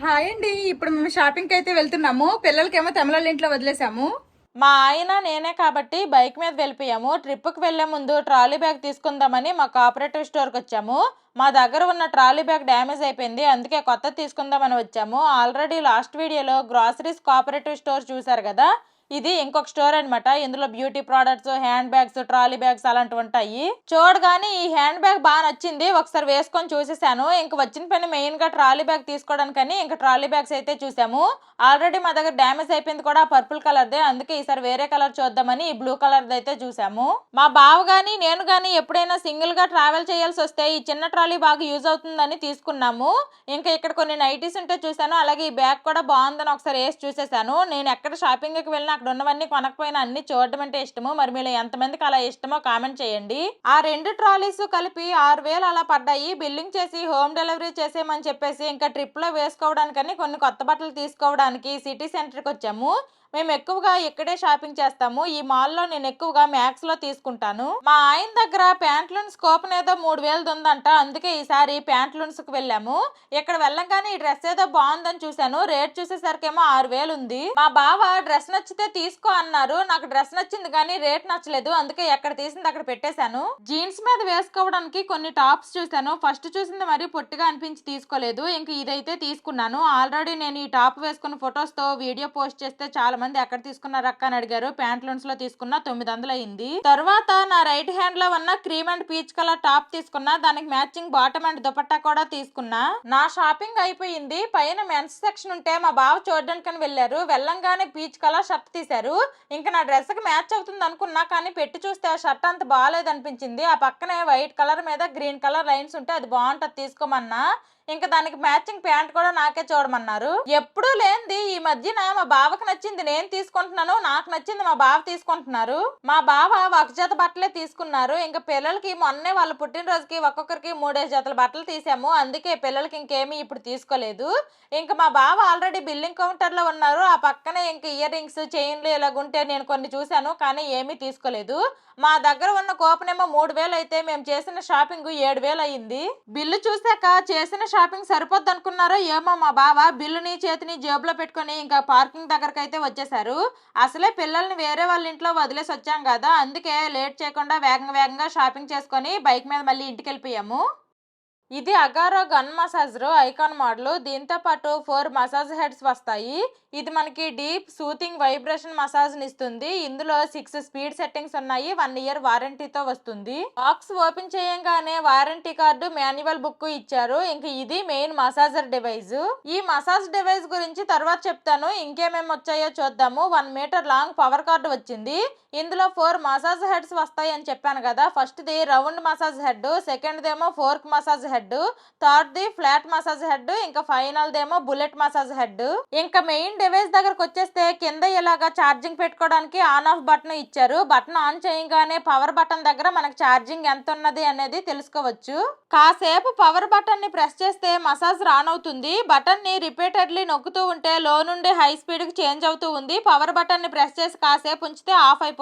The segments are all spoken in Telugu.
హాయ్ అండి. ఇప్పుడు మేము షాపింగ్కి అయితే వెళ్తున్నాము. పిల్లలకేమో తమిళ ఇంట్లో వదిలేసాము. మా ఆయన నేనే కాబట్టి బైక్ మీద వెళ్ళిపోయాము. ట్రిప్కి వెళ్ళే ముందు ట్రాలీ బ్యాగ్ తీసుకుందామని మా కోఆపరేటివ్ స్టోర్కి వచ్చాము. మా దగ్గర ఉన్న ట్రాలీ బ్యాగ్ డ్యామేజ్ అయిపోయింది. అందుకే కొత్త తీసుకుందామని వచ్చాము. ఆల్రెడీ లాస్ట్ వీడియోలో గ్రాసరీస్ కోఆపరేటివ్ స్టోర్ చూసారు కదా. ఇది ఇంకొక స్టోర్ అనమాట ఇందులో beauty products hand bags trolley bags అలాంటివి ఉంటాయి చూడగానే ఈ హ్యాండ్ బ్యాగ్ బాగా నచ్చింది. ఒకసారి వేసుకొని చూసేసాను. ఇంక వచ్చిన పని మెయిన్గా ట్రాలీ బ్యాగ్ తీసుకోవడానికని ఇంకా ట్రాలీ బ్యాగ్స్ అయితే చూసాము. ఆల్రెడీ మా దగ్గర డ్యామేజ్ అయిపోయింది కూడా పర్పుల్ కలర్ దే అందుకే ఈసారి వేరే కలర్ చూద్దామని ఈ బ్లూ కలర్ అయితే చూసాము. మా బావ గాని నేను గాని ఎప్పుడైనా సింగిల్గా ట్రావెల్ చేయాల్సి వస్తే ఈ చిన్న ట్రాలీ బాగా యూజ్ అవుతుందని తీసుకున్నాము. ఇంకా ఇక్కడ కొన్ని నైటీస్ ఉంటే చూసాను. అలాగే ఈ బ్యాగ్ కూడా బాగుందని ఒకసారి వేసి చూసేసాను. నేను ఎక్కడ షాపింగ్కి వెళ్ళినా అక్కడ ఉన్నవన్నీ కొనకపోయినా అన్ని చూడడం అంటే ఇష్టము మరి మీలో ఎంతమందికి అలా ఇష్టమో కామెంట్ చేయండి. ఆ రెండు ట్రాలీస్ కలిపి ఆరు వేలు అలా పడ్డాయి. బిల్లింగ్ చేసి హోమ్ డెలివరీ చేసేయమని చెప్పేసి ఇంకా ట్రిప్లో వేసుకోవడానికని కొన్ని కొత్త బట్టలు తీసుకోవడానికి సిటీ సెంటర్కి వచ్చాము. మేము ఎక్కువగా ఇక్కడే షాపింగ్ చేస్తాము. ఈ మాల్లో నేను ఎక్కువగా మ్యాక్స్లో తీసుకుంటాను. మా ఆయన దగ్గర ప్యాంట్లూన్స్ కూపన్ ఏదో మూడు వేలది ఉందంట. అందుకే ఈసారి ప్యాంట్లూన్స్కి వెళ్ళాము. ఇక్కడ వెళ్ళంగానే ఈ డ్రెస్ ఏదో బాగుందని చూశాను. రేట్ చూసేసరికేమో ఆరు వేలు ఉంది. మా బావ డ్రెస్ నచ్చితే తీసుకో అన్నారు. నాకు డ్రెస్ నచ్చింది కానీ రేట్ నచ్చలేదు. అందుకే ఎక్కడ తీసింది అక్కడ పెట్టేశాను. జీన్స్ మీద వేసుకోవడానికి కొన్ని టాప్స్ చూశాను. ఫస్ట్ చూసింది మరి పొట్టిగా అనిపించి తీసుకోలేదు. ఇంక ఇదైతే తీసుకున్నాను. ఆల్రెడీ నేను ఈ టాప్ వేసుకున్న ఫొటోస్తో వీడియో పోస్ట్ చేస్తే చాలా మంది ఎక్కడ తీసుకున్నారు అక్క అని అడిగారు. ప్యాంట్లూన్స్లో తీసుకున్న తొమ్మిది వందలు అయింది. తర్వాత నా రైట్ హ్యాండ్లో ఉన్న cream and peach colour top తీసుకున్నా దానికి మ్యాచింగ్ బాటమ్ అండ్ దుపట్టా కూడా తీసుకున్నా. నా షాపింగ్ అయిపోయింది. పైన మెన్స్ సెక్షన్ ఉంటే మా బావ చూడడానికి వెళ్ళారు. వెళ్ళంగానే పీచ్ కలర్ షర్ట్ తీశారు. ఇంకా నా డ్రెస్కి మ్యాచ్ అవుతుంది అనుకున్నా కానీ పెట్టి చూస్తే ఆ షర్ట్ అంత బాగాలేదనిపించింది ఆ పక్కనే వైట్ కలర్ మీద గ్రీన్ కలర్ లైన్స్ ఉంటే అది బాగుంటుంది తీసుకోమన్నా. ఇంకా దానికి మ్యాచింగ్ ప్యాంట్ కూడా నాకే చూడమన్నారు. ఎప్పుడూ లేనిది ఈ మధ్యన మా బావకు నచ్చింది. నేను తీసుకుంటున్నాను నాకు నచ్చింది మా బావ తీసుకుంటున్నారు. మా బావ ఒక జత బట్టలే తీసుకున్నారు. ఇంకా పిల్లలకి మొన్నే వాళ్ళ పుట్టినరోజుకి ఒక్కొక్కరికి మూడేసి జతల బట్టలు తీసాము. అందుకే పిల్లలకి ఇంకేమీ ఇప్పుడు తీసుకోలేదు. ఇంకా మా బావ ఆల్రెడీ బిల్లింగ్ కౌంటర్లో ఉన్నారు. ఆ పక్కనే ఇంకా ఇయర్ రింగ్స్ చైన్లు ఇలాగుంటే నేను కొన్ని చూశాను కానీ ఏమీ తీసుకోలేదు. మా దగ్గర ఉన్న కూపన్ ఏమో మూడు వేలు అయితే మేము చేసిన షాపింగ్ ఏడు వేలు అయింది. బిల్లు చూసాక చేసిన షాపింగ్ షాపింగ్ సరిపోద్ది అనుకున్నారో ఏమో మా బావ. బిల్లుని చేతిని జేబులో పెట్టుకొని ఇంకా పార్కింగ్ దగ్గరకు అయితే వచ్చేసారు అసలే పిల్లల్ని వేరే వాళ్ళ ఇంట్లో వదిలేసి వచ్చాం కదా అందుకే లేట్ చేయకుండా వేగంగా వేగంగా షాపింగ్ చేసుకొని బైక్ మీద మళ్ళీ ఇంటికి వెళ్ళిపోయాము ఇది Agaro gun massager icon model. దీంతో పాటు ఫోర్ మసాజ్ హెడ్స్ వస్తాయి. ఇది మనకి డీప్ సూతింగ్ వైబ్రేషన్ మసాజ్ ఇస్తుంది. ఇందులో సిక్స్ స్పీడ్ సెట్టింగ్స్ ఉన్నాయి. వన్ ఇయర్ వారంటీతో వస్తుంది. బాక్స్ ఓపెన్ చేయంగానే వారంటీ కార్డు మాన్యువల్ బుక్ ఇచ్చారు. ఇంక ఇది మెయిన్ మసాజర్ డివైస్ ఈ మసాజ్ డివైస్ గురించి తర్వాత చెప్తాను. ఇంకేమేమి వచ్చాయో చూద్దాము. One metre long power cord వచ్చింది. ఇందులో ఫోర్ మసాజ్ హెడ్స్ వస్తాయి అని చెప్పాను కదా. First the round massage head second ఏమో fork massage head third the flat massage head ఇంకా ఫైనల్ దేమో బుల్లెట్ మసాజ్ హెడ్ ఇంకా మెయిన్ డివైస్ దగ్గరకు వచ్చేస్తే కింద ఇలాగా ఛార్జింగ్ పెట్టుకోవడానికి ఆన్ ఆఫ్ బటన్ ఇచ్చారు. బటన్ ఆన్ చేయగానే పవర్ బటన్ దగ్గర మనకు ఛార్జింగ్ ఎంత ఉన్నది అనేది తెలుసుకోవచ్చు. కాసేపు పవర్ బటన్ని ప్రెస్ చేస్తే మసాజ్ రాన్ అవుతుంది బటన్ని రిపీటెడ్లీ నొక్కుతూ ఉంటే లో నుండి హై స్పీడ్కి చేంజ్ అవుతూ ఉంది. పవర్ బటన్ని ప్రెస్ చేసి కాసేపు ఉంచితే ఆఫ్ అయిపోతుంది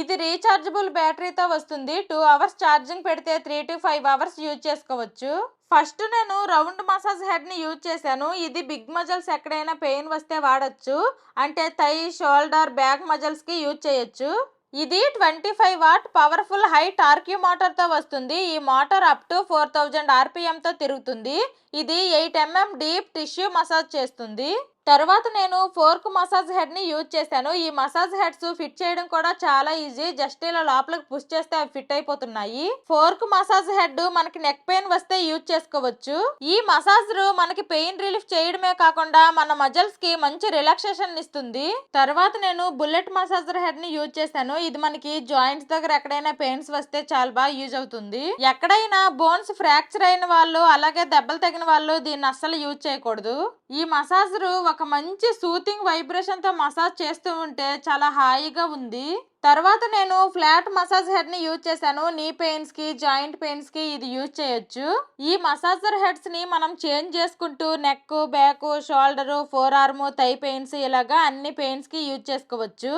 ఇది రీఛార్జబుల్ బ్యాటరీతో వస్తుంది. టూ అవర్స్ ఛార్జింగ్ పెడితే three to five hours use చేసుకోవచ్చు. ఫస్ట్ నేను రౌండ్ మసాజ్ హెడ్ని యూజ్ చేశాను. ఇది బిగ్ మజల్స్ ఎక్కడైనా పెయిన్ వస్తే వాడచ్చు. అంటే థై షోల్డర్ బ్యాక్ మజల్స్కి యూజ్ చేయొచ్చు. ఇది twenty five watt powerful high torque మోటార్తో వస్తుంది. ఈ motor up to four thousand ఆర్పిఎంతో తిరుగుతుంది. ఇది eight MM deep tissue massage చేస్తుంది. తర్వాత నేను ఫోర్క్ మసాజ్ హెడ్ని యూజ్ చేశాను. ఈ మసాజ్ హెడ్స్ ఫిట్ చేయడం కూడా చాలా ఈజీ. జస్ట్ ఇలా లోపలికి పుష్ చేస్తే అవి ఫిట్ అయిపోతున్నాయి. ఫోర్క్ మసాజ్ హెడ్ మనకి నెక్ పెయిన్ వస్తే యూజ్ చేసుకోవచ్చు. ఈ మసాజర్ మనకి పెయిన్ రిలీఫ్ చేయడమే కాకుండా మన మజల్స్కి మంచి రిలాక్సేషన్ ఇస్తుంది. తర్వాత నేను బుల్లెట్ మసాజర్ హెడ్ని యూజ్ చేశాను. ఇది మనకి జాయింట్స్ దగ్గర ఎక్కడైనా పెయిన్స్ వస్తే చాలా బాగా యూజ్ అవుతుంది. ఎక్కడైనా బోన్స్ ఫ్రాక్చర్ అయిన వాళ్ళు అలాగే దెబ్బలు తగిన వాళ్ళు దీన్ని అస్సలు యూజ్ చేయకూడదు. ఈ మసాజ్ ఒక ఒక మంచి సూతింగ్ వైబ్రేషన్తో మసాజ్ చేస్తూ ఉంటే చాలా హాయిగా ఉంది. తర్వాత నేను ఫ్లాట్ మసాజ్ హెడ్ని యూజ్ చేశాను. నీ పెయిన్స్కి జాయింట్ పెయిన్స్కి ఇది యూజ్ చేయొచ్చు. ఈ మసాజర్ హెడ్స్ని మనం చేంజ్ చేసుకుంటూ neck back shoulder forearm thigh pains ఇలాగా అన్ని పెయిన్స్కి యూజ్ చేసుకోవచ్చు.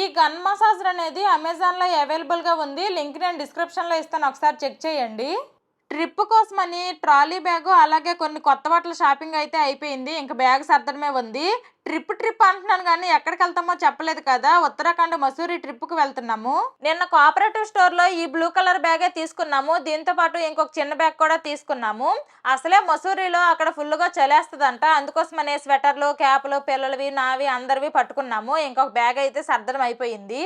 ఈ గన్ మసాజర్ అనేది అమెజాన్లో అవైలబుల్గా ఉంది. లింక్ నేను డిస్క్రిప్షన్లో ఇస్తాను. ఒకసారి చెక్ చేయండి. ట్రిప్ కోసమని ట్రాలీ బ్యాగ్ అలాగే కొన్ని కొత్త బట్టల షాపింగ్ అయితే అయిపోయింది. ఇంకా బ్యాగ్ సర్దడమే ఉంది. ట్రిప్ ట్రిప్ అంటున్నాను కానీ ఎక్కడికి వెళ్తామో చెప్పలేదు కదా. ఉత్తరాఖండ్ మసూరి ట్రిప్కు వెళ్తున్నాము. నిన్న కోఆపరేటివ్ స్టోర్లో ఈ బ్లూ కలర్ బ్యాగే తీసుకున్నాము. దీంతో పాటు ఇంకొక చిన్న బ్యాగ్ కూడా తీసుకున్నాము. అసలే మసూరిలో అక్కడ ఫుల్గా చలేస్తుందంట. అందుకోసమనే స్వెటర్లు క్యాపులు పిల్లలవి నావి అందరివి పట్టుకున్నాము. ఇంకొక బ్యాగ్ అయితే సర్దడం అయిపోయింది.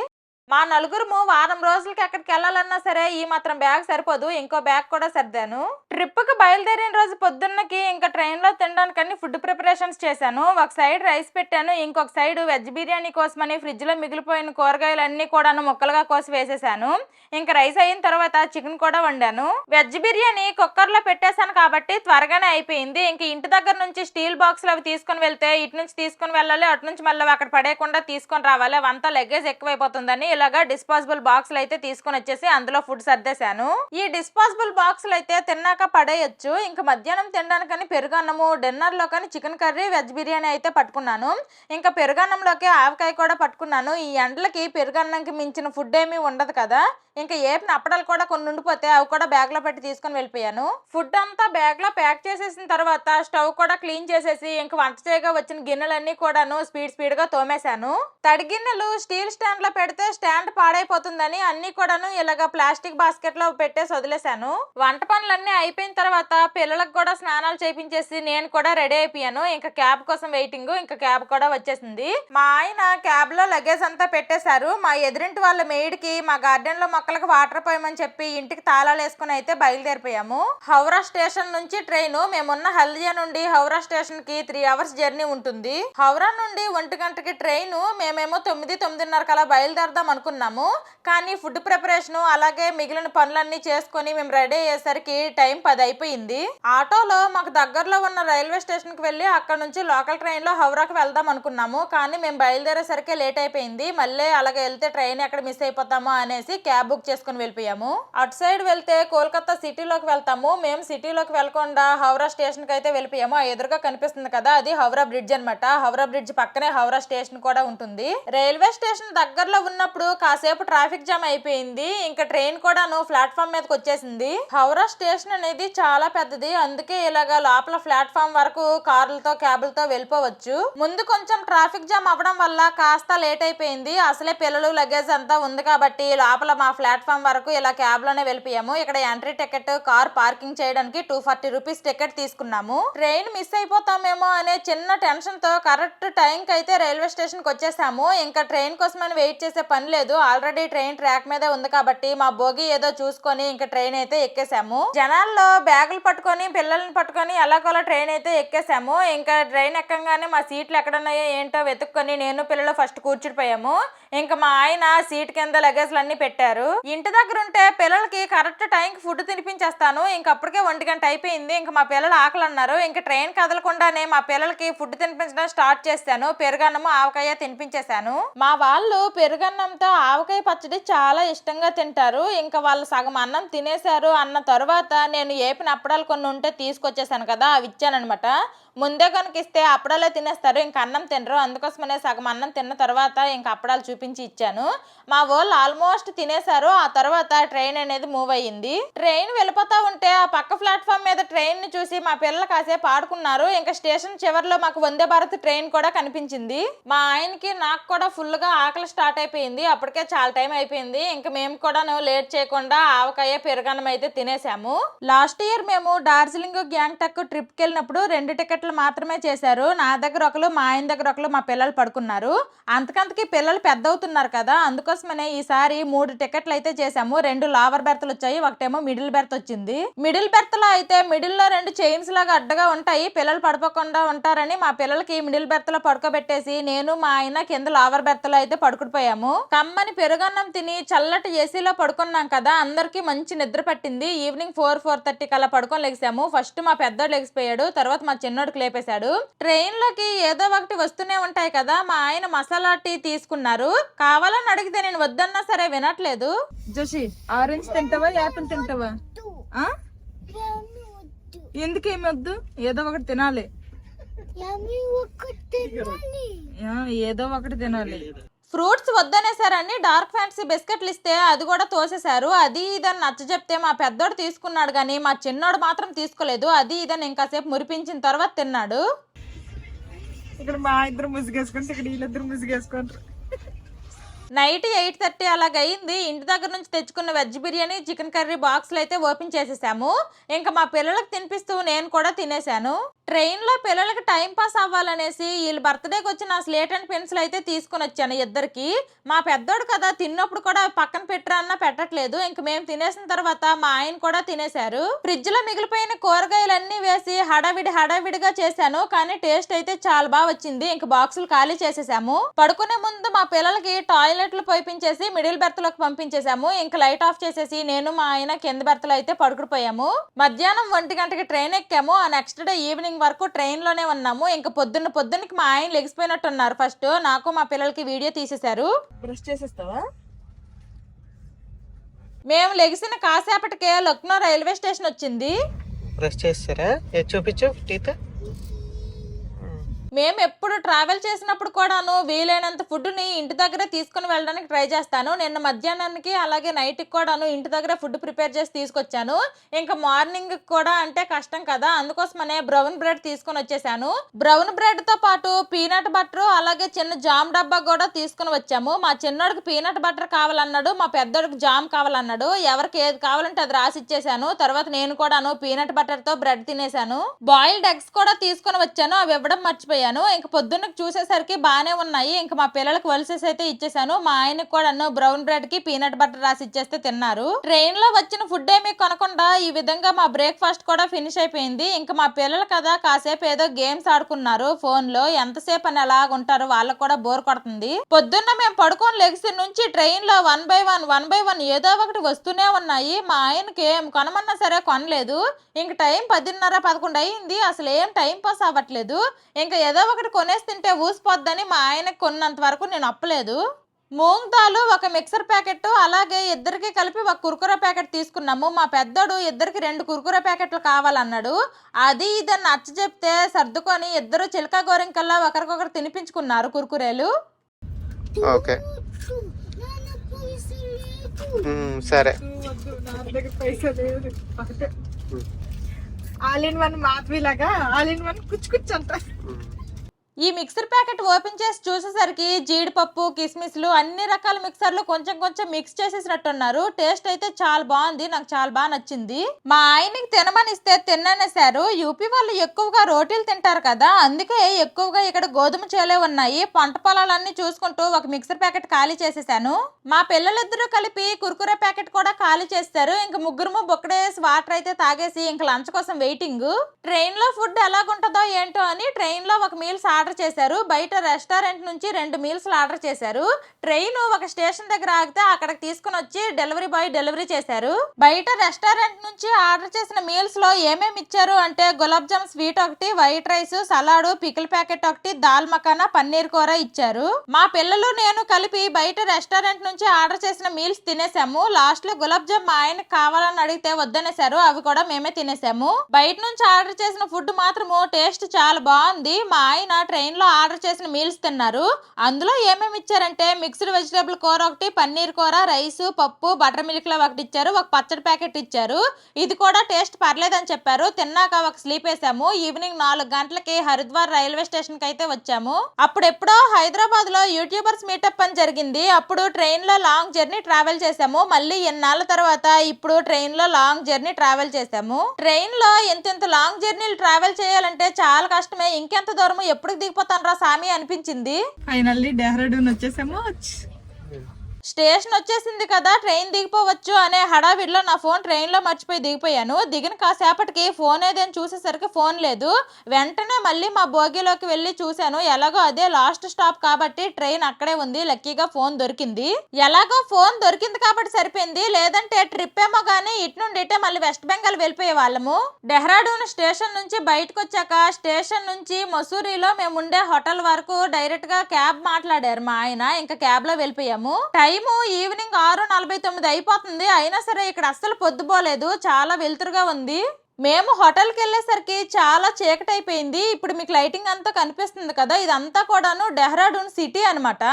మా నలుగురు వారం రోజులకి ఎక్కడికి వెళ్ళాలన్నా సరే ఈ మాత్రం బ్యాగ్ సరిపోదు ఇంకో బ్యాగ్ కూడా సర్దాను. ట్రిప్కి బయలుదేరిన రోజు పొద్దున్నకి ఇంకా ట్రైన్లో తినడానికని ఫుడ్ ప్రిపరేషన్స్ చేశాను. ఒక సైడ్ రైస్ పెట్టాను ఇంకొక సైడ్ వెజ్ బిర్యానీ కోసమని ఫ్రిడ్జ్లో మిగిలిపోయిన కూరగాయలు అన్ని కూడాను ముక్కలుగా కోసి వేసేసాను. ఇంకా రైస్ అయిన తర్వాత చికెన్ కూడా వండాను. వెజ్ బిర్యానీ కుక్కర్లో పెట్టేశాను కాబట్టి త్వరగానే అయిపోయింది. ఇంక ఇంటి దగ్గర నుంచి స్టీల్ బాక్స్ అవి తీసుకొని వెళ్తే ఇటు నుంచి తీసుకొని వెళ్ళాలి అటు నుంచి మళ్ళీ అక్కడ పడేయకుండా తీసుకొని రావాలి అవంతా లగేజ్ ఎక్కువైపోతుందని ఇలాగా డిస్పోజబుల్ బాక్సులు అయితే తీసుకొని వచ్చేసి అందులో ఫుడ్ సర్దేశాను. ఈ డిస్పోజబుల్ బాక్సులు అయితే తిన్నాక పడేయొచ్చు. ఇంకా మధ్యాహ్నం తినడానికని పెరుగన్నము డిన్నర్లో కానీ చికెన్ కర్రీ వెజ్ బిర్యానీ అయితే పట్టుకున్నాను. ఇంకా పెరుగన్నంలోకి ఆవకాయ కూడా పట్టుకున్నాను. ఈ ఎండలకి పెరుగన్నంకి మించిన ఫుడ్ ఏమీ ఉండదు కదా. ఇంకా ఏపిన అప్పడాలు కూడా కొన్ని ఉండిపోతే అవి కూడా బ్యాగ్లో పెట్టి తీసుకొని వెళ్ళిపోయాను. ఫుడ్ అంతా బ్యాగ్లో ప్యాక్ చేసేసిన తర్వాత స్టవ్ కూడా క్లీన్ చేసేసి ఇంకా వంట చేయగా వచ్చిన గిన్నెలన్నీ కూడాను స్పీడ్ స్పీడ్గా తోమేశాను. తడి గిన్నెలు స్టీల్ స్టాండ్లో పెడితే స్టాండ్ పాడైపోతుందని అన్ని కూడాను ఇలాగ ప్లాస్టిక్ బాస్కెట్లో పెట్టేసి వదిలేశాను. వంట పనులన్నీ అయిపోయిన తర్వాత పిల్లలకు కూడా స్నానాలు చేపించేసి నేను కూడా రెడీ అయిపోయాను. ఇంకా క్యాబ్ కోసం వెయిటింగ్ ఇంకా క్యాబ్ కూడా వచ్చేసింది. మా ఆయన క్యాబ్లో లగేజ్ అంతా పెట్టేశారు. మా ఎదురింటి వాళ్ళ మెయిడ్కి మా గార్డెన్లో మొక్కలకు వాటర్ పోయమని చెప్పి ఇంటికి తాళాలు వేసుకుని అయితే బయలుదేరిపోయాము. హౌరా స్టేషన్ నుంచి ట్రైన్. మేమున్న హల్దియా నుండి హౌరా స్టేషన్కి త్రీ అవర్స్ జర్నీ ఉంటుంది. హౌరా నుండి ఒంటి గంటకి ట్రైన్. మేమేమో తొమ్మిది తొమ్మిదిన్నర కలా బయలుదేరదాం అనుకున్నాము. కానీ ఫుడ్ ప్రిపరేషన్ అలాగే మిగిలిన పనులన్నీ చేసుకొని మేము రెడీ అయ్యేసరికి టైం పది అయిపోయింది. ఆటోలో మాకు దగ్గరలో ఉన్న రైల్వే స్టేషన్కి వెళ్ళి అక్కడ నుంచి లోకల్ ట్రైన్లో హౌరాకి వెళ్దాం అనుకున్నాము. కానీ మేము బయలుదేరేసరికి లేట్ అయిపోయింది. మళ్ళీ అలాగే వెళ్తే ట్రైన్ ఎక్కడ మిస్ అయిపోతామో అనేసి క్యాబ్ బుక్ చేసుకుని వెళ్ళిపోయాము. అటు సైడ్ వెళ్తే కోల్కతా సిటీలోకి వెళ్తాము. మేము సిటీలోకి వెళ్ళకుండా హౌరా స్టేషన్కి అయితే వెళ్ళిపోయాము. ఆ ఎదురుగా కనిపిస్తుంది కదా అది హౌరా బ్రిడ్జ్ అనమాట హౌరా బ్రిడ్జ్ పక్కనే హౌరా స్టేషన్ కూడా ఉంటుంది. రైల్వే స్టేషన్ దగ్గరలో ఉన్నప్పుడు కాసేపు ట్రాఫిక్ జామ్ అయిపోయింది. ఇంకా ట్రైన్ కూడాను ప్లాట్ఫామ్ మీదకి వచ్చేసింది. హౌరా స్టేషన్ అనేది చాలా పెద్దది. అందుకే ఇలాగా లోపల ప్లాట్ఫామ్ వరకు కార్లతో క్యాబ్లతో వెళ్ళిపోవచ్చు. ముందు కొంచెం ట్రాఫిక్ జామ్ అవ్వడం వల్ల కాస్త లేట్ అయిపోయింది. అసలే పిల్లలు లగేజ్ అంతా ఉంది కాబట్టి లోపల మా ప్లాట్ఫామ్ వరకు ఇలా క్యాబ్లోనే వెళ్ళిపోయాము. ఇక్కడ ఎంట్రీ టికెట్ కార్ పార్కింగ్ చేయడానికి టూ ఫార్టీ రూపీస్ టికెట్ తీసుకున్నాము. ట్రైన్ మిస్ అయిపోతామేమో అనే చిన్న టెన్షన్తో కరెక్ట్ టైం కి అయితే రైల్వే స్టేషన్కి వచ్చేసాము. ఇంకా ట్రైన్ కోసం వెయిట్ చేసే పని లేదు. ఆల్రెడీ ట్రైన్ ట్రాక్ మీదే ఉంది కాబట్టి మా బోగి ఏదో చూసుకొని ఇంకా ట్రైన్ అయితే ఎక్కేసాము జనాల్లో బ్యాగులు పట్టుకొని పిల్లల్ని పట్టుకొని ఎలాగోలా ట్రైన్ అయితే ఎక్కేసాము ఇంకా ట్రైన్ ఎక్కగానే మా సీట్లు ఎక్కడున్నాయో ఏంటో వెతుక్కొని నేను పిల్లలు ఫస్ట్ కూర్చుడిపోయాము. ఇంకా మా ఆయన సీట్ కింద లగేజ్లు అన్ని పెట్టారు. ఇంటి దగ్గర ఉంటే పిల్లలకి కరెక్ట్ టైంకి ఫుడ్ తినిపించేస్తాను. ఇంక అప్పటికే ఒంటి గంట అయిపోయింది. ఇంకా మా పిల్లలు ఆకలి అన్నారు. ఇంకా ట్రైన్ కదలకుండానే మా పిల్లలకి ఫుడ్ తినిపించడం స్టార్ట్ చేశాను. పెరుగన్నము ఆవకాయ తినిపించేశాను. మా వాళ్ళు పెరుగన్నంతో ఆవకాయ పచ్చడి చాలా ఇష్టంగా తింటారు. ఇంకా వాళ్ళు సగం అన్నం తినేశారు అన్న తర్వాత నేను ఏపిన అప్పడాలు కొన్ని ఉంటే తీసుకొచ్చేసాను కదా అవి ఇచ్చానమాట ముందే కనుక ఇస్తే అప్పడాలే తినేస్తారు ఇంకా అన్నం తినరు. అందుకోసమనే సగం అన్నం తిన్న తర్వాత ఇంకా అప్పడాలు చూపించి ఇచ్చాను. మా వాళ్ళు ఆల్మోస్ట్ తినేశారు. ఆ తర్వాత ట్రైన్ అనేది మూవ్ అయ్యింది. ట్రైన్ వెళ్ళిపోతా ఉంటే ఆ పక్క ప్లాట్ఫామ్ మీద ట్రైన్ని చూసి మా పిల్లలు కాసేపు ఆడుకున్నారు. ఇంకా స్టేషన్ చివరిలో మాకు వందే భారత్ ట్రైన్ కూడా కనిపించింది. మా ఆయనకి నాకు కూడా ఫుల్గా ఆకలి స్టార్ట్ అయిపోయింది. అప్పటికే చాలా టైం అయిపోయింది. ఇంకా మేము కూడా లేట్ చేయకుండా ఆవకాయ పెరుగన్నం అయితే తినేసాము. లాస్ట్ ఇయర్ మేము డార్జిలింగ్ గ్యాంగ్టక్ ట్రిప్కి వెళ్ళినప్పుడు రెండు టికెట్లు మాత్రమే చేశారు. నా దగ్గర ఒకరు మా ఆయన దగ్గర ఒకరు మా పిల్లలు పడుకున్నారు. అంతకంతకి పిల్లలు పెద్ద అవుతున్నారు కదా అందుకోసమనే ఈసారి మూడు టికెట్లు అయితే చేసాము రెండు లావర్ బెర్తలు వచ్చాయి ఒకటేమో మిడిల్ బెర్త్ వచ్చింది. మిడిల్ బెర్త్లో అయితే మిడిల్లో రెండు చైన్స్ లాగా అడ్డగా ఉంటాయి. పిల్లలు పడిపోకుండా ఉంటారని మా పిల్లలకి మిడిల్ బెర్త్లో పడుకోబెట్టేసి నేను మా ఆయన కింద లావర్ బెర్త్లో అయితే పడుకుడిపోయాము కమ్మని పెరుగన్నం తిని చల్లటి ఏసీలో పడుకున్నాం కదా అందరికి మంచి నిద్ర పట్టింది. ఈవినింగ్ ఫోర్ ఫోర్ థర్టీ కల్లా పడుకొని లెగిసాము ఫస్ట్ మా పెద్దోడు లెగిసిపోయాడు తర్వాత మా చిన్నోడికి లేపేశాడు. ట్రైన్లోకి ఏదో ఒకటి వస్తూనే ఉంటాయి కదా మా ఆయన మసాలా టీ తీసుకున్నారు. కావాలని అడిగితే నేను వద్దన్నా సరే వినట్లేదు. జోషి ఆరెంజ్ తింటావా యాపిల్ తింటావా? ఎందుకు ఏమి వద్దు? ఏదో ఒకటి తినాలి? ఆ, ఏదో ఒకటి తినాలి. ఫ్రూట్స్ వద్దనేసారని డార్క్ ఫ్యాన్సీ బిస్కెట్లు ఇస్తే అది కూడా తోసేశారు. అది ఇదని నచ్చ చెప్తే మా పెద్దోడు తీసుకున్నాడు కానీ మా చిన్నోడు మాత్రం తీసుకోలేదు. అది ఇదని ఇంకాసేపు మురిపించిన తర్వాత తిన్నాడు. ఇక్కడ మా ఇద్దరు ముసుగేసుకుంటే ఇక్కడ వీళ్ళిద్దరు ముసుగేసుకుంటారు. నైట్ ఎయిట్ థర్టీ అలాగ అయింది ఇంటి దగ్గర నుంచి తెచ్చుకున్న వెజ్ బిర్యానీ చికెన్ కర్రీ బాక్స్లు అయితే ఓపెన్ చేసేసాము. ఇంకా మా పిల్లలకు తినిపిస్తూ నేను కూడా తినేసాను. ట్రైన్లో పిల్లలకి టైం పాస్ అవ్వాలనేసి వీళ్ళు బర్త్డేకి వచ్చిన స్లేట్ అండ్ పెన్సిల్ అయితే తీసుకుని వచ్చాను ఇద్దరికి. మా పెద్దోడు కదా తిన్నప్పుడు కూడా పక్కన పెట్టరా అన్నా పెట్టట్లేదు. ఇంక మేము తినేసిన తర్వాత మా ఆయన కూడా తినేశారు. ఫ్రిడ్జ్లో మిగిలిపోయిన కూరగాయలన్నీ వేసి హడావిడి హడావిడిగా చేశాను. కానీ టేస్ట్ అయితే చాలా బాగా వచ్చింది. ఇంక బాక్సులు ఖాళీ చేసేసాము. పడుకునే ముందు మా పిల్లలకి టాయిలెట్లు పోయిపించేసి మిడిల్ బెర్త్లోకి పంపించేసాము. ఇంక లైట్ ఆఫ్ చేసేసి నేను మా ఆయన కింద బెర్త్లో అయితే పడుకుడిపోయాము మధ్యాహ్నం ఒంటి గంటకి ట్రైన్ ఎక్కాము. ఆ నెక్స్ట్ డే ఈవినింగ్ వరకు ట్రైన్లోనే ఉన్నాము. ఇంక పొద్దున్న పొద్దున్నకి మా ఆయన లెగిసిపోయినట్టున్నారు ఫస్ట్. నాకు మా పిల్లలకి వీడియో తీసేశారు. బ్రష్ చేసేస్తావా? మేము లెగిసిన కాసేపటికే లక్నో రైల్వే స్టేషన్ వచ్చింది. బ్రష్ చేస్తారా? ఏ చూపించు టీత్. మేము ఎప్పుడు ట్రావెల్ చేసినప్పుడు కూడాను వీలైనంత ఫుడ్ని ఇంటి దగ్గరే తీసుకుని వెళ్ళడానికి ట్రై చేస్తాను. నిన్న మధ్యాహ్నానికి అలాగే నైట్కి కూడాను ఇంటి దగ్గర ఫుడ్ ప్రిపేర్ చేసి తీసుకొచ్చాను. ఇంకా మార్నింగ్ కూడా అంటే కష్టం కదా అందుకోసమనే బ్రౌన్ బ్రెడ్ తీసుకొని వచ్చేసాను. బ్రౌన్ బ్రెడ్తో పాటు పీనట్ బటర్ అలాగే చిన్న జామ్ డబ్బా కూడా తీసుకుని వచ్చాము. మా చిన్నోడికి పీనట్ బటర్ కావాలన్నాడు మా పెద్దోడికి జామ్ కావాలన్నాడు. ఎవరికి ఏది కావాలంటే అది రాసి ఇచ్చేసాను. తర్వాత నేను కూడాను పీనట్ బటర్తో బ్రెడ్ తినేసాను. బాయిల్డ్ ఎగ్స్ కూడా తీసుకొని వచ్చాను. అవి ఇవ్వడం మర్చిపోయాను ఇంక పొద్దున్న చూసేసరికి బాగానే ఉన్నాయి. ఇంక మా పిల్లలకు వలసెస్ అయితే ఇచ్చేసాను. మా ఆయనకు కూడా బ్రౌన్ బ్రెడ్కి పీనట్ బటర్ రాసి ఇచ్చేస్తే తిన్నారు. ట్రైన్లో వచ్చిన ఫుడ్ ఏమీ కొనకుండా ఈ విధంగా మా బ్రేక్ఫాస్ట్ కూడా ఫినిష్ అయిపోయింది. ఇంకా మా పిల్లలు కదా కాసేపు ఏదో గేమ్స్ ఆడుకున్నారు. ఫోన్లో ఎంతసేపు అని అలాగ ఉంటారు వాళ్ళకు కూడా బోర్ కొడుతుంది. పొద్దున్న మేము పడుకొని లెగిసి నుంచి ట్రైన్లో one by one one by one ఏదో ఒకటి వస్తూనే ఉన్నాయి. మా ఆయనకి ఏం కొనమన్నా సరే కొనలేదు. ఇంక టైం పదిన్నర పదకొండు అయింది. అసలు ఏం టైం పాస్ అవ్వట్లేదు. ఇంకా ఏదో ఒకటి కొనేసి తింటే ఊసిపోద్దని మా ఆయనకి కొన్నంత వరకు నేను అప్పలేదు. మూంగ్ దాలు ఒక మిక్సర్ ప్యాకెట్ అలాగే ఇద్దరికి కలిపి ఒక కుర్కురా ప్యాకెట్ తీసుకున్నాము. మా పెద్దోడు ఇద్దరికి రెండు కుర్కురా ప్యాకెట్లు కావాలన్నాడు. అది ఇదని నచ్చ చెప్తే సర్దుకొని ఇద్దరు చిలక గోరింకల్లా ఒకరికొకరు తినిపించుకున్నారు కుర్కురేలు. ఓకే. సరే. ఆల్ ఇన్ వన్ మాధవి లాగా ఆల్ ఇన్ వన్ కుచ్చు కుచ్చు. ఈ మిక్సర్ ప్యాకెట్ ఓపెన్ చేసి చూసేసరికి జీడిపప్పు కిస్మిస్లు అన్ని రకాల మిక్సర్లు కొంచెం కొంచెం మిక్స్ చేసేసినట్టున్నారు. టేస్ట్ అయితే చాలా బాగుంది. నాకు చాలా బాగా నచ్చింది. మా ఆయనకి తినమనిస్తే తిననేసారు యూపీ వాళ్ళు ఎక్కువగా రోటీలు తింటారు కదా అందుకే ఎక్కువగా ఇక్కడ గోధుమ చేలే ఉన్నాయి. పంట పొలాలన్నీ చూసుకుంటూ ఒక మిక్సర్ ప్యాకెట్ ఖాళీ చేసేసాను. మా పిల్లలిద్దరూ కలిపి కుర్కురే ప్యాకెట్ కూడా ఖాళీ చేస్తారు. ఇంక ముగ్గురు బొక్కడేసి వాటర్ అయితే తాగేసి ఇంక లంచ్ కోసం వెయిటింగ్. ట్రైన్లో ఫుడ్ ఎలాగుంటుందో ఏంటో అని ట్రైన్లో ఒక మీల్స్ ఆర్డర్ ఆర్డర్ చేశారు. బయట రెస్టారెంట్ నుంచి రెండు మీల్స్లు ఆర్డర్ చేశారు. ట్రైన్ ఒక స్టేషన్ దగ్గర ఆగితే అక్కడికి తీసుకుని వచ్చి డెలివరీ బాయ్ డెలివరీ చేశారు. బయట రెస్టారెంట్ నుంచి ఆర్డర్ చేసిన మీల్స్లో ఏమేమి ఇచ్చారు అంటే గులాబ్ జామ్ స్వీట్ ఒకటి white rice salad pickle packet ఒకటి దాల్ మకానా పన్నీర్ కూర ఇచ్చారు. మా పిల్లలు నేను కలిపి బయట రెస్టారెంట్ నుంచి ఆర్డర్ చేసిన మీల్స్ తినేసాము. లాస్ట్లో గులాబ్ జామ్ మా ఆయనకి కావాలని అడిగితే వద్దనేసారు అవి కూడా మేమే తినేసాము. బయట నుంచి ఆర్డర్ చేసిన ఫుడ్ మాత్రము టేస్ట్ చాలా బాగుంది. మా ఆయన ట్రైన్ ట్రైన్లో ఆర్డర్ చేసిన మీల్స్ తిన్నారు. అందులో ఏమేమి ఇచ్చారంటే మిక్స్డ్ వెజిటేబుల్ కూర ఒకటి పన్నీర్ కూర రైస్ పప్పు బటర్ మిల్క్లో ఒకటి ఇచ్చారు. ఒక పచ్చడి ప్యాకెట్ ఇచ్చారు. ఇది కూడా టేస్ట్ పర్లేదని చెప్పారు. తిన్నాక ఒక స్లీప్ వేసాము. ఈవినింగ్ నాలుగు గంటలకి హరిద్వార్ రైల్వే స్టేషన్కి అయితే వచ్చాము. అప్పుడు ఎప్పుడో హైదరాబాద్లో యూట్యూబర్స్ మీటప్ అని జరిగింది. అప్పుడు ట్రైన్లో లాంగ్ జర్నీ ట్రావెల్ చేసాము. మళ్ళీ ఎన్నాళ్ళ తర్వాత ఇప్పుడు ట్రైన్లో లాంగ్ జర్నీ ట్రావెల్ చేసాము. ట్రైన్లో ఎంత లాంగ్ జర్నీలు ట్రావెల్ చేయాలంటే చాలా కష్టమే. ఇంకెంత దూరం ఎప్పుడు దిగిపోతాను రా సామి అనిపించింది? ఫైనల్లీ డెహ్రాడూన్ వచ్చేసాము. స్టేషన్ వచ్చేసింది కదా ట్రైన్ దిగిపోవచ్చు అనే హడావిడిలో నా ఫోన్ ట్రైన్లో మర్చిపోయి దిగిపోయాను. దిగిన కాసేపటికి ఫోన్ ఏదైనా చూసేసరికి ఫోన్ లేదు. వెంటనే మళ్ళీ మా బోగిలోకి వెళ్ళి చూశాను. ఎలాగో అదే లాస్ట్ స్టాప్ కాబట్టి ట్రైన్ అక్కడే ఉంది. లక్కీగా ఫోన్ దొరికింది. ఎలాగో ఫోన్ దొరికింది కాబట్టి సరిపోయింది. లేదంటే ట్రిప్ ఏమో కానీ ఇటు నుండి ఇటే మళ్ళీ వెస్ట్ బెంగాల్ వెళ్ళిపోయే వాళ్ళము. డెహ్రాడూన్ స్టేషన్ నుంచి బయటకు వచ్చాక స్టేషన్ నుంచి మసూరిలో మేము ఉండే హోటల్ వరకు డైరెక్ట్గా క్యాబ్ మాట్లాడారు మా ఆయన. ఇంకా క్యాబ్లో వెళ్ళిపోయాము టైము ఈవినింగ్ ఆరు నలభై తొమ్మిది అయిపోతుంది. అయినా సరే ఇక్కడ అస్సలు పొద్దుపోలేదు చాలా వెలుతురుగా ఉంది. మేము హోటల్కి వెళ్ళేసరికి చాలా చీకటి అయిపోయింది ఇప్పుడు మీకు లైటింగ్ అంతా కనిపిస్తుంది కదా. ఇదంతా కూడాను డెహ్రాడూన్ సిటీ అనమాట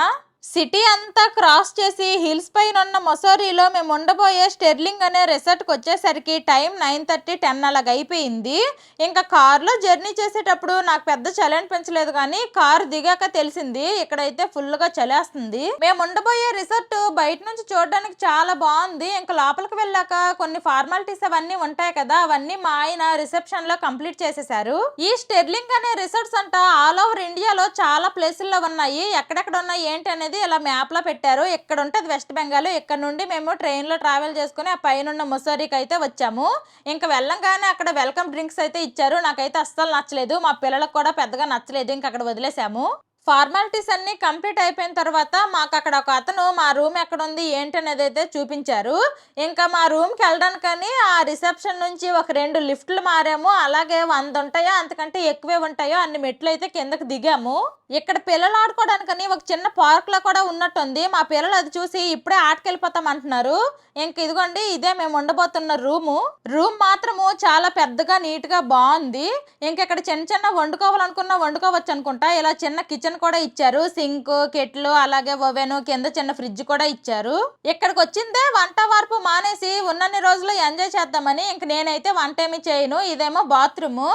సిటీ అంతా క్రాస్ చేసి హిల్స్ పైన ఉన్న మొసోరీలో మేము ఉండబోయే స్టెర్లింగ్ అనే రిసార్ట్కి వచ్చేసరికి టైం నైన్ థర్టీ టెన్ అలాగ అయిపోయింది. ఇంకా కార్లో జర్నీ చేసేటప్పుడు నాకు పెద్ద చలి అనిపించలేదు కానీ కారు దిగాక తెలిసింది. ఇక్కడైతే ఫుల్గా చలేస్తుంది. మేము ఉండబోయే రిసార్ట్ బయట నుంచి చూడడానికి చాలా బాగుంది. ఇంకా లోపలికి వెళ్ళాక కొన్ని ఫార్మాలిటీస్ అవన్నీ ఉంటాయి కదా అవన్నీ మా ఆయన రిసెప్షన్లో కంప్లీట్ చేసేసారు. ఈ స్టెర్లింగ్ అనే రిసార్ట్స్ అంట ఆల్ ఓవర్ ఇండియాలో చాలా ప్లేసుల్లో ఉన్నాయి. ఎక్కడెక్కడ ఉన్నాయి ఏంటి అనేది ఇలా మ్యాప్లో పెట్టారు. ఇక్కడ ఉంటుంది వెస్ట్ బెంగాల్ ఇక్కడ నుండి మేము ట్రైన్లో ట్రావెల్ చేసుకుని ఆ పైన ఉన్న ముసరికి అయితే వచ్చాము. ఇంకా వెళ్ళంగానే అక్కడ వెల్కమ్ డ్రింక్స్ అయితే ఇచ్చారు. నాకైతే అస్సలు నచ్చలేదు. మా పిల్లలకు కూడా పెద్దగా నచ్చలేదు. ఇంకా అక్కడ వదిలేసాము. ఫార్మాలిటీస్ అన్నీ కంప్లీట్ అయిపోయిన తర్వాత మాకు అక్కడ ఒక అతను మా రూమ్ ఎక్కడ ఉంది ఏంటి అనేది అయితే చూపించారు. ఇంకా మా రూమ్కి వెళ్ళడానికని ఆ రిసెప్షన్ నుంచి ఒక రెండు లిఫ్ట్లు మారాము. అలాగే వంద ఉంటాయో అంతకంటే ఎక్కువే ఉంటాయో? అన్ని మెట్లు అయితే కిందకి దిగాము. ఇక్కడ పిల్లలు ఆడుకోవడానికని ఒక చిన్న పార్క్లో కూడా ఉన్నట్టుంది. మా పిల్లలు అది చూసి ఇప్పుడే ఆటకెళ్ళిపోతాం అంటున్నారు. ఇంక ఇదిగోండి ఇదే మేము ఉండబోతున్న రూము. రూమ్ మాత్రము చాలా పెద్దగా నీట్గా బాగుంది. ఇంక ఇక్కడ చిన్న చిన్న వండుకోవాలనుకున్న వండుకోవచ్చు అనుకుంటా ఇలా చిన్న కిచెన్ కూడా ఇచ్చారు. సింక్ కెట్లు అలాగే ఓవెన్ కింద చిన్న ఫ్రిడ్జ్ కూడా ఇచ్చారు. ఇక్కడికి వచ్చిందే వంట వార్పు మానేసి ఉన్నన్ని రోజులు ఎంజాయ్ చేద్దామని ఇంక నేనైతే వంట ఏమి చేయను. ఇదేమో బాత్రూమ్.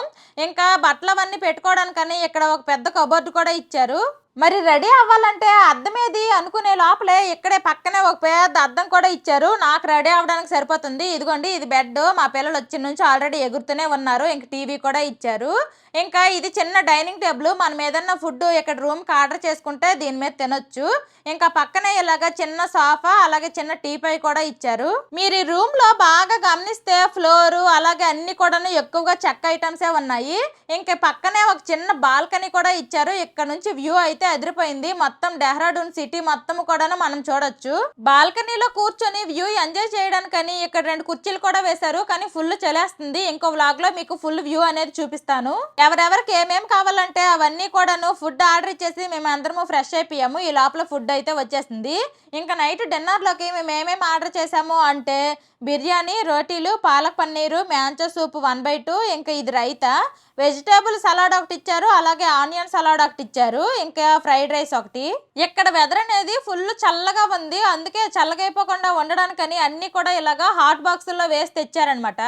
ఇంకా బట్టలు అవన్నీ పెట్టుకోవడానికని ఇక్కడ ఒక పెద్ద కబోర్డ్ కూడా ఇచ్చారు. మరి రెడీ అవ్వాలంటే అద్దమేది ఏది అనుకునే లోపలే ఇక్కడే పక్కనే ఒక పెద్ద అద్దం కూడా ఇచ్చారు. నాకు రెడీ అవ్వడానికి సరిపోతుంది. ఇదిగోండి ఇది బెడ్ మా పిల్లలు వచ్చి నుంచి ఆల్రెడీ ఎగురుతూనే ఉన్నారు. ఇంక టీవీ కూడా ఇచ్చారు. ఇంకా ఇది చిన్న డైనింగ్ టేబుల్. మనం ఏదన్నా ఫుడ్ ఇక్కడ రూమ్కి ఆర్డర్ చేసుకుంటే దీని మీద తినొచ్చు. ఇంకా పక్కనే ఇలాగా చిన్న సోఫా అలాగే చిన్న టీపై కూడా ఇచ్చారు. మీరు ఈ రూమ్లో బాగా గమనిస్తే ఫ్లోర్ అలాగే అన్ని కూడాను ఎక్కువగా చెక్క ఐటమ్సే ఉన్నాయి. ఇంకా పక్కనే ఒక చిన్న బాల్కనీ కూడా ఇచ్చారు. ఇక్కడ నుంచి వ్యూ అయితే అదిరిపోయింది. మొత్తం డెహ్రాడూన్ సిటీ మొత్తం కూడాను మనం చూడొచ్చు. బాల్కనీలో కూర్చొని వ్యూ ఎంజాయ్ చేయడానికని ఇక్కడ రెండు కుర్చీలు కూడా వేశారు. కానీ ఫుల్ చలేస్తుంది. ఇంకో వ్లాగ్లో మీకు ఫుల్ వ్యూ అనేది చూపిస్తాను. ఎవరెవరికి ఏమేమి కావాలంటే అవన్నీ కూడాను ఫుడ్ ఆర్డర్ ఇచ్చేసి మేము అందరము ఫ్రెష్ అయిపోయాము. ఈ లోపల ఫుడ్ అయితే వచ్చేసింది. ఇంకా నైట్ డిన్నర్లోకి మేము ఏమేమి ఆర్డర్ చేసాము అంటే biryani రోటీలు palak paneer manchow soup one by two ఇంకా ఇది రైతా. వెజిటేబుల్ సలాడ్ ఒకటి ఇచ్చారు అలాగే ఆనియన్ సలాడ్ ఒకటి ఇచ్చారు ఇంకా ఫ్రైడ్ రైస్ ఒకటి. ఇక్కడ వెదర్ అనేది ఫుల్ చల్లగా ఉంది అందుకే చల్లగైపోకుండా ఉండడానికని అన్ని కూడా ఇలాగా హాట్ బాక్సుల్లో వేసి తెచ్చారనమాట.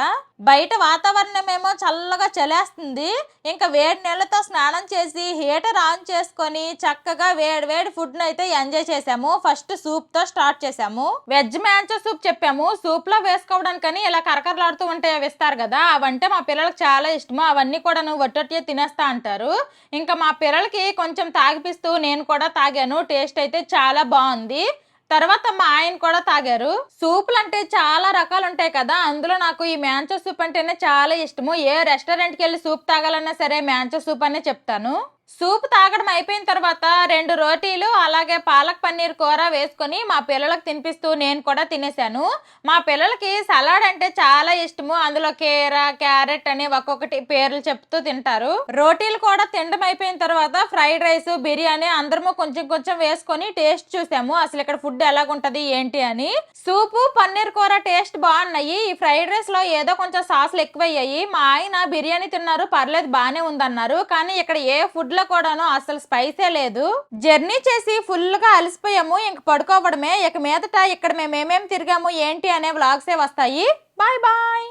బయట వాతావరణం ఏమో చల్లగా చలేస్తుంది ఇంకా వేడి నీళ్ళతో స్నానం చేసి హీటర్ ఆన్ చేసుకొని చక్కగా వేడి వేడి ఫుడ్ అయితే ఎంజాయ్ చేసాము. ఫస్ట్ సూప్తో స్టార్ట్ చేసాము. వెజ్ మ్యాంచో సూప్ చెప్పాము సూప్లో వేసుకోవడానికని ఇలా కరకరలాడుతూ ఉంటే అవి ఇస్తారు కదా? అవంటే మా పిల్లలకు చాలా ఇష్టము. అవన్నీ కూడా నువ్వు వట్టొట్టే తినేస్తా అంటారు. ఇంకా మా పిల్లలకి కొంచెం తాగిపిస్తూ నేను కూడా తాగాను. టేస్ట్ అయితే చాలా బాగుంది. తర్వాత మా ఆయన కూడా తాగారు. సూపులు అంటే చాలా రకాలు ఉంటాయి కదా? అందులో నాకు ఈ మ్యాంచో సూప్ అంటేనే చాలా ఇష్టము. ఏ రెస్టారెంట్కి వెళ్ళి సూప్ తాగాలన్నా సరే మ్యాంచో సూప్ అనే చెప్తాను. సూప్ తాగడం అయిపోయిన తర్వాత రెండు రోటీలు అలాగే పాలక్ పన్నీర్ కూర వేసుకొని మా పిల్లలకు తినిపిస్తూ నేను కూడా తినేసాను. మా పిల్లలకి సలాడ్ అంటే చాలా ఇష్టము. అందులో కీర క్యారెట్ అని ఒక్కొక్కటి పేర్లు చెప్తూ తింటారు. రోటీలు కూడా తినడం అయిపోయిన తర్వాత ఫ్రైడ్ రైస్ బిర్యానీ అందరము కొంచెం కొంచెం వేసుకొని టేస్ట్ చూసాము. అసలు ఇక్కడ ఫుడ్ ఎలాగుంటది ఏంటి అని. సూపు పన్నీర్ కూర టేస్ట్ బాగున్నాయి. ఈ ఫ్రైడ్ రైస్లో ఏదో కొంచెం సాసులు ఎక్కువయ్యాయి. మా ఆయన బిర్యానీ తిన్నారు పర్లేదు బాగానే ఉందన్నారు. కానీ ఇక్కడ ఏ ఫుడ్ ఫుడ్లో కూడాను అసలు స్పైసే లేదు. జర్నీ చేసి ఫుల్గా అలసిపోయాము. ఇంక పడుకోవడమే. ఇక మీదట ఇక్కడ మేము ఏమేమి తిరిగాము? ఏంటి? అనే వ్లాగ్సే వస్తాయి. Bye bye!